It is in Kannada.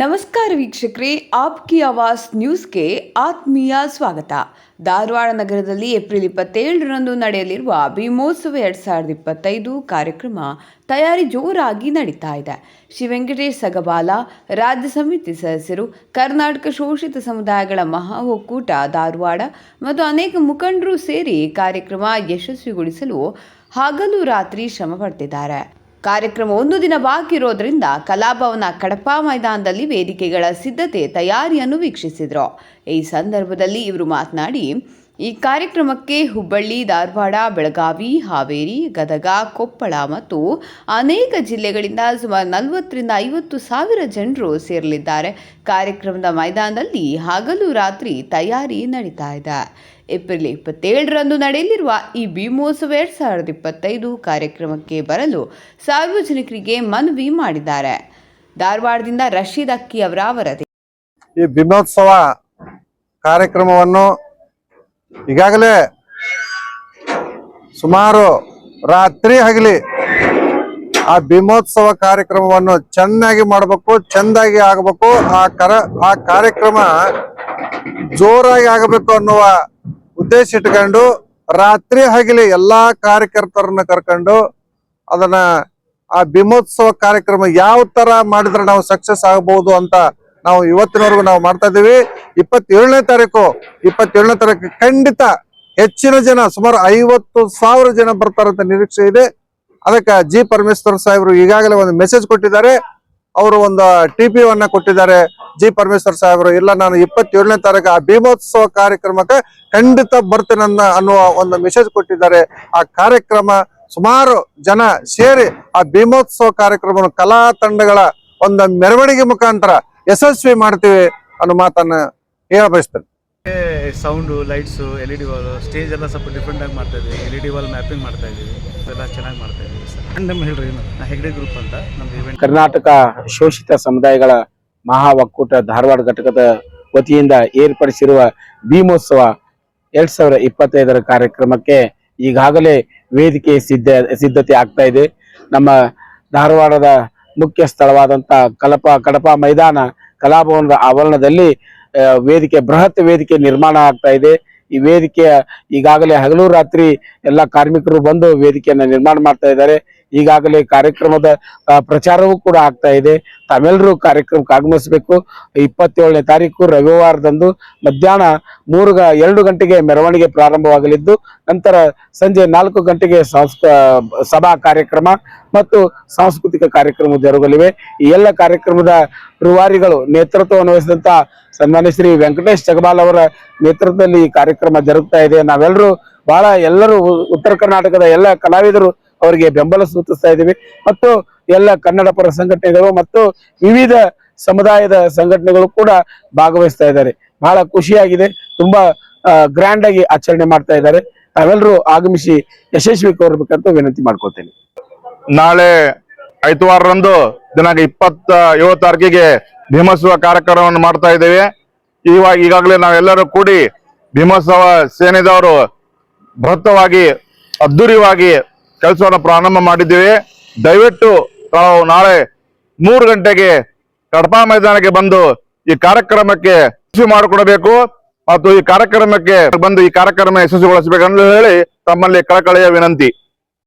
ನಮಸ್ಕಾರ ವೀಕ್ಷಕರೇ, ಆಪ್ಕಿ ಆವಾಸ್ ನ್ಯೂಸ್ಗೆ ಆತ್ಮೀಯ ಸ್ವಾಗತ. ಧಾರವಾಡ ನಗರದಲ್ಲಿ ಏಪ್ರಿಲ್ ಇಪ್ಪತ್ತೇಳರಂದು ನಡೆಯಲಿರುವ ಭೀಮೋತ್ಸವ ಎರಡು ಸಾವಿರದ ಇಪ್ಪತ್ತೈದು ಕಾರ್ಯಕ್ರಮ ತಯಾರಿ ಜೋರಾಗಿ ನಡೀತಾ ಇದೆ. ಶಿವೆಂಕಟೇಶ್ ವೆಂಕಟೇಶ್ ಸಗಬಾಲ, ರಾಜ್ಯ ಸಮಿತಿ ಸದಸ್ಯರು, ಕರ್ನಾಟಕ ಶೋಷಿತ ಸಮುದಾಯಗಳ ಮಹಾ ಒಕ್ಕೂಟ ಧಾರವಾಡ ಮತ್ತು ಅನೇಕ ಮುಖಂಡರು ಸೇರಿ ಕಾರ್ಯಕ್ರಮ ಯಶಸ್ವಿಗೊಳಿಸಲು ಹಗಲು ರಾತ್ರಿ ಶ್ರಮ ಪಡ್ತಿದ್ದಾರೆ. ಕಾರ್ಯಕ್ರಮ ಒಂದು ದಿನ ಬಾಕಿ ಇರೋದ್ರಿಂದ ಕಲಾಭವನ ಕಡಪಾ ಮೈದಾನದಲ್ಲಿ ವೇದಿಕೆಗಳ ಸಿದ್ಧತೆ ತಯಾರಿಯನ್ನು ವೀಕ್ಷಿಸಿದರು. ಈ ಸಂದರ್ಭದಲ್ಲಿ ಇವರು ಮಾತನಾಡಿ ಈ ಕಾರ್ಯಕ್ರಮಕ್ಕೆ ಹುಬ್ಬಳ್ಳಿ, ಧಾರವಾಡ, ಬೆಳಗಾವಿ, ಹಾವೇರಿ, ಗದಗ, ಕೊಪ್ಪಳ ಮತ್ತು ಅನೇಕ ಜಿಲ್ಲೆಗಳಿಂದ ಸುಮಾರು ನಲವತ್ತರಿಂದ ಐವತ್ತು ಸಾವಿರ ಜನರು ಸೇರಲಿದ್ದಾರೆ. ಕಾರ್ಯಕ್ರಮದ ಮೈದಾನದಲ್ಲಿ ಹಗಲು ರಾತ್ರಿ ತಯಾರಿ ನಡೀತಾ ಇದೆ. ಏಪ್ರಿಲ್ ಇಪ್ಪತ್ತೇಳರಂದು ನಡೆಯಲಿರುವ ಈ ಭೀಮೋತ್ಸವ ಎರಡು ಸಾವಿರದ ಇಪ್ಪತ್ತೈದು ಕಾರ್ಯಕ್ರಮಕ್ಕೆ ಬರಲು ಸಾರ್ವಜನಿಕರಿಗೆ ಮನವಿ ಮಾಡಿದ್ದಾರೆ. ಧಾರವಾಡದಿಂದ ರಶೀದ್ ಅಕ್ಕಿ ಅವರ ವರದಿ. ಈ ಭೀಮೋತ್ಸವ ಕಾರ್ಯಕ್ರಮವನ್ನು ಈಗಾಗಲೇ ಸುಮಾರು ರಾತ್ರಿ ಹಗಲಿ ಆ ಭೀಮೋತ್ಸವ ಕಾರ್ಯಕ್ರಮವನ್ನು ಚೆನ್ನಾಗಿ ಮಾಡಬೇಕು, ಚೆಂದಾಗಿ ಆಗಬೇಕು, ಆ ಕರ, ಆ ಕಾರ್ಯಕ್ರಮ ಜೋರಾಗಿ ಆಗಬೇಕು ಅನ್ನುವ ಉದ್ದೇಶ ಇಟ್ಕೊಂಡು ರಾತ್ರಿ ಹಗಲಿ ಎಲ್ಲಾ ಕಾರ್ಯಕರ್ತರನ್ನ ಕರ್ಕೊಂಡು ಅದನ್ನ ಆ ಭೀಮೋತ್ಸವ ಕಾರ್ಯಕ್ರಮ ಯಾವ ತರ ಮಾಡಿದ್ರೆ ನಾವು ಸಕ್ಸಸ್ ಆಗಬಹುದು ಅಂತ ನಾವು ಇವತ್ತಿನವರೆಗೂ ನಾವು ಮಾಡ್ತಾ ಇದ್ದೀವಿ. ಇಪ್ಪತ್ತೇಳನೇ ತಾರೀಕು ಇಪ್ಪತ್ತೇಳನೇ ತಾರೀಕು ಖಂಡಿತ ಹೆಚ್ಚಿನ ಜನ, ಸುಮಾರು ಐವತ್ತು ಸಾವಿರ ಜನ ಬರ್ತಾರಂತ ನಿರೀಕ್ಷೆ ಇದೆ. ಅದಕ್ಕೆ ಜಿ ಪರಮೇಶ್ವರ್ ಸಾಹೇಬರು ಈಗಾಗಲೇ ಒಂದು ಮೆಸೇಜ್ ಕೊಟ್ಟಿದ್ದಾರೆ. ಅವರು ಒಂದು ಟಿ ಪಿ ಕೊಟ್ಟಿದ್ದಾರೆ. ಜಿ ಪರಮೇಶ್ವರ್ ಸಾಹೇಬರು, ಇಲ್ಲ, ನಾನು ಇಪ್ಪತ್ತೇಳನೇ ತಾರೀಕು ಆ ಭೀಮೋತ್ಸವ ಕಾರ್ಯಕ್ರಮಕ್ಕೆ ಖಂಡಿತ ಬರ್ತೇನೆ ಅನ್ನೋ ಅನ್ನುವ ಒಂದು ಮೆಸೇಜ್ ಕೊಟ್ಟಿದ್ದಾರೆ. ಆ ಕಾರ್ಯಕ್ರಮ ಸುಮಾರು ಜನ ಸೇರಿ ಆ ಭೀಮೋತ್ಸವ ಕಾರ್ಯಕ್ರಮ ಕಲಾ ತಂಡಗಳ ಒಂದು ಮೆರವಣಿಗೆ ಮುಖಾಂತರ ಯಶಸ್ವಿ ಮಾಡ್ತೀವಿ ಅನ್ನೋ ಮಾತನ್ನ ಹೇಳ ಬಯಸ್ತೇನೆ. Sound lights L E D wall stage ಎಲ್ಲ ಸ್ವಲ್ಪ ಡಿಫ್ರೆಂಟ್ ಆಗಿ ಮಾಡ್ತಾ ಇದ್ದೀವಿ. L E D wall mapping ಮಾಡ್ತಾ ಇದ್ದೀವಿ. ಎಲ್ಲ ಚೆನ್ನಾಗಿ ಮಾಡ್ತಾ ಇದ್ದೀವಿ ಸರ್. ನಮ್ಮ ಹೇಳ್ರಿ ನಾ ಹೆಗ್ಡೆ ಗ್ರೂಪ್ ಅಂತ ನಮ್ದು ಇವೆಂಟ್ ಕರ್ನಾಟಕ ಶೋಷಿತ ಸಮುದಾಯಗಳ ಮಹಾ ಒಕ್ಕೂಟ ಧಾರವಾಡ ಘಟಕದ ವತಿಯಿಂದ ಏರ್ಪಡಿಸಿರುವ ಭೀಮೋತ್ಸವ ಎರಡ್ ಸಾವಿರ ಇಪ್ಪತ್ತೈದರ ಕಾರ್ಯಕ್ರಮಕ್ಕೆ ಈಗಾಗಲೇ ವೇದಿಕೆ ಸಿದ್ಧ ಸಿದ್ಧತೆ ಆಗ್ತಾ ಇದೆ. ನಮ್ಮ ಧಾರವಾಡದ ಮುಖ್ಯ ಸ್ಥಳವಾದಂತ ಕಲಪ, ಕಡಪ ಮೈದಾನ, ಕಲಾಭವನದ ಆವರಣದಲ್ಲಿ ವೇದಿಕೆ, ಬೃಹತ್ ವೇದಿಕೆ ನಿರ್ಮಾಣ ಆಗ್ತಾ ಇದೆ. ಈ ವೇದಿಕೆಯ ಈಗಾಗಲೇ ಹಗಲು ರಾತ್ರಿ ಎಲ್ಲ ಕಾರ್ಮಿಕರು ಬಂದು ವೇದಿಕೆಯನ್ನ ನಿರ್ಮಾಣ ಮಾಡ್ತಾ ಇದ್ದಾರೆ. ಈಗಾಗಲೇ ಕಾರ್ಯಕ್ರಮದ ಪ್ರಚಾರವೂ ಕೂಡ ಆಗ್ತಾ ಇದೆ. ತಾವೆಲ್ಲರೂ ಕಾರ್ಯಕ್ರಮಕ್ಕೆ ಆಗಮಿಸಬೇಕು. ಇಪ್ಪತ್ತೇಳನೇ ತಾರೀಕು ರವಿವಾರದಂದು ಮಧ್ಯಾಹ್ನ ಮೂರು ಎರಡು ಗಂಟೆಗೆ ಮೆರವಣಿಗೆ ಪ್ರಾರಂಭವಾಗಲಿದ್ದು, ನಂತರ ಸಂಜೆ ನಾಲ್ಕು ಗಂಟೆಗೆ ಸಭಾ ಕಾರ್ಯಕ್ರಮ ಮತ್ತು ಸಾಂಸ್ಕೃತಿಕ ಕಾರ್ಯಕ್ರಮ ಜರುಗಲಿವೆ. ಈ ಎಲ್ಲ ಕಾರ್ಯಕ್ರಮದ ರೂವಾರಿಗಳು ನೇತೃತ್ವವನ್ನು ವಹಿಸಿದಂಥ ಸನ್ಮಾನ್ಯ ಶ್ರೀ ವೆಂಕಟೇಶ್ ಜಗಬಾಲ್ ಅವರ ನೇತೃತ್ವದಲ್ಲಿ ಈ ಕಾರ್ಯಕ್ರಮ ಜರುಗ್ತಾ ಇದೆ. ನಾವೆಲ್ಲರೂ ಬಹಳ ಎಲ್ಲರೂ ಉತ್ತರ ಕರ್ನಾಟಕದ ಎಲ್ಲ ಕಲಾವಿದರು ಅವರಿಗೆ ಬೆಂಬಲ ಸೂಚಿಸ್ತಾ ಇದ್ದೀವಿ. ಮತ್ತು ಎಲ್ಲ ಕನ್ನಡ ಪರ ಸಂಘಟನೆಗಳು ಮತ್ತು ವಿವಿಧ ಸಮುದಾಯದ ಸಂಘಟನೆಗಳು ಕೂಡ ಭಾಗವಹಿಸ್ತಾ ಇದ್ದಾರೆ. ಬಹಳ ಖುಷಿಯಾಗಿದೆ. ತುಂಬಾ ಗ್ರ್ಯಾಂಡ್ ಆಗಿ ಆಚರಣೆ ಮಾಡ್ತಾ ಇದ್ದಾರೆ. ತಾವೆಲ್ಲರೂ ಆಗಮಿಸಿ ಯಶಸ್ವಿ ಕೋರ್ಬೇಕಂತ ವಿನಂತಿ ಮಾಡ್ಕೊತೇನೆ ನಾಳೆ ಐತವಾರರಂದು ದಿನಾಂಕ ಇಪ್ಪತ್ತ, ಏಳು ತಾರೀಕಿಗೆ ಭೀಮೋತ್ಸವ ಕಾರ್ಯಕ್ರಮವನ್ನು ಮಾಡ್ತಾ ಇದ್ದೇವೆ. ಇವಾಗ ಈಗಾಗಲೇ ನಾವೆಲ್ಲರೂ ಕೂಡಿ ಭೀಮೋತ್ಸವ ಸೇನೆದವರು ಬೃಹತ್ತವಾಗಿ ಅದ್ದೂರಿಯಾಗಿ ಕೆಲಸವನ್ನು ಪ್ರಾರಂಭ ಮಾಡಿದ್ದೀವಿ. ದಯವಿಟ್ಟು ತಾವು ನಾಳೆ ಮೂರು ಗಂಟೆಗೆ ಕಡಪಾ ಮೈದಾನಕ್ಕೆ ಬಂದು ಈ ಕಾರ್ಯಕ್ರಮಕ್ಕೆ ಯಶಸ್ವಿ ಮಾಡಿಕೊಡಬೇಕು. ಮತ್ತು ಈ ಕಾರ್ಯಕ್ರಮಕ್ಕೆ ಬಂದು ಈ ಕಾರ್ಯಕ್ರಮ ಯಶಸ್ವಿಗೊಳಿಸಬೇಕೆಂದು ಹೇಳಿ ತಮ್ಮಲ್ಲಿ ಕಳಕಳಿಯ ವಿನಂತಿ.